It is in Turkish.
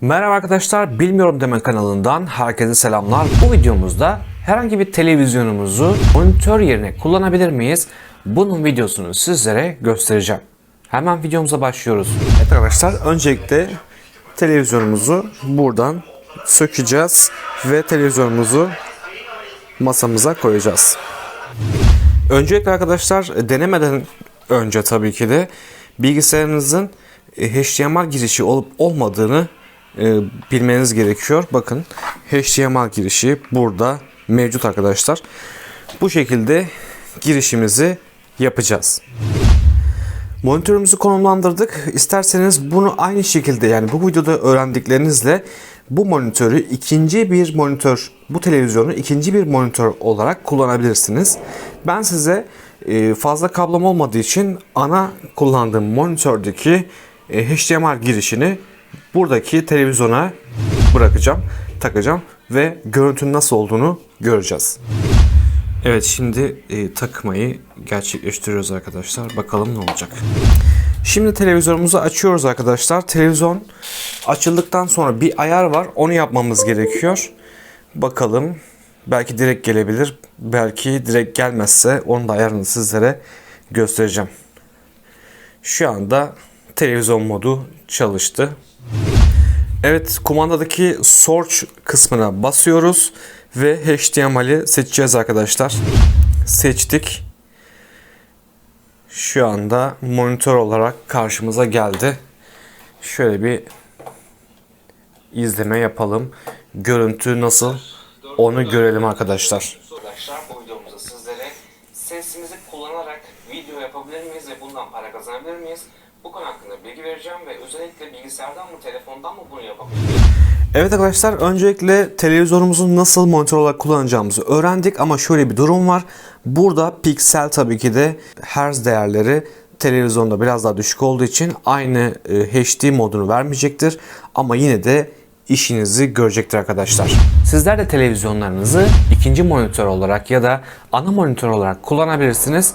Merhaba arkadaşlar, Bilmiyorum Deme kanalından herkese selamlar. Bu videomuzda herhangi bir televizyonumuzu monitör yerine kullanabilir miyiz? Bunun videosunu sizlere göstereceğim. Hemen videomuza başlıyoruz. Evet arkadaşlar, öncelikle televizyonumuzu buradan sökeceğiz ve televizyonumuzu masamıza koyacağız. Öncelikle arkadaşlar denemeden önce tabii ki de bilgisayarınızın e, HDMI girişi olup olmadığını e, bilmeniz gerekiyor. Bakın HDMI girişi burada mevcut arkadaşlar. Bu şekilde girişimizi yapacağız. Monitörümüzü konumlandırdık. İsterseniz bunu aynı şekilde yani bu videoda öğrendiklerinizle bu monitörü ikinci bir monitör, bu televizyonu ikinci bir monitör olarak kullanabilirsiniz. Ben size e, fazla kablom olmadığı için ana kullandığım monitördeki e, HDMI girişini buradaki televizyona bırakacağım, takacağım ve görüntünün nasıl olduğunu göreceğiz. Evet şimdi e, takmayı gerçekleştiriyoruz arkadaşlar. Bakalım ne olacak. Şimdi televizyonumuzu açıyoruz arkadaşlar. Televizyon açıldıktan sonra bir ayar var. Onu yapmamız gerekiyor. Bakalım. Belki direkt gelebilir. Belki direkt gelmezse onun da ayarını sizlere göstereceğim. Şu anda televizyon modu çalıştı. Evet kumandadaki search kısmına basıyoruz ve HDMI'yi seçeceğiz arkadaşlar. Seçtik. Şu anda monitör olarak karşımıza geldi. Şöyle bir izleme yapalım. Görüntü nasıl onu görelim arkadaşlar. Sesimizi yapabilir miyiz ve bundan para kazanabilir miyiz? Bu konu hakkında bilgi vereceğim ve özellikle bilgisayardan mı telefondan mı bunu yapabiliriz? Evet arkadaşlar öncelikle televizyonumuzu nasıl monitör olarak kullanacağımızı öğrendik ama şöyle bir durum var. Burada piksel tabii ki de hertz değerleri televizyonda biraz daha düşük olduğu için aynı e, HD modunu vermeyecektir ama yine de işinizi görecektir arkadaşlar. Sizler de televizyonlarınızı ikinci monitör olarak ya da ana monitör olarak kullanabilirsiniz.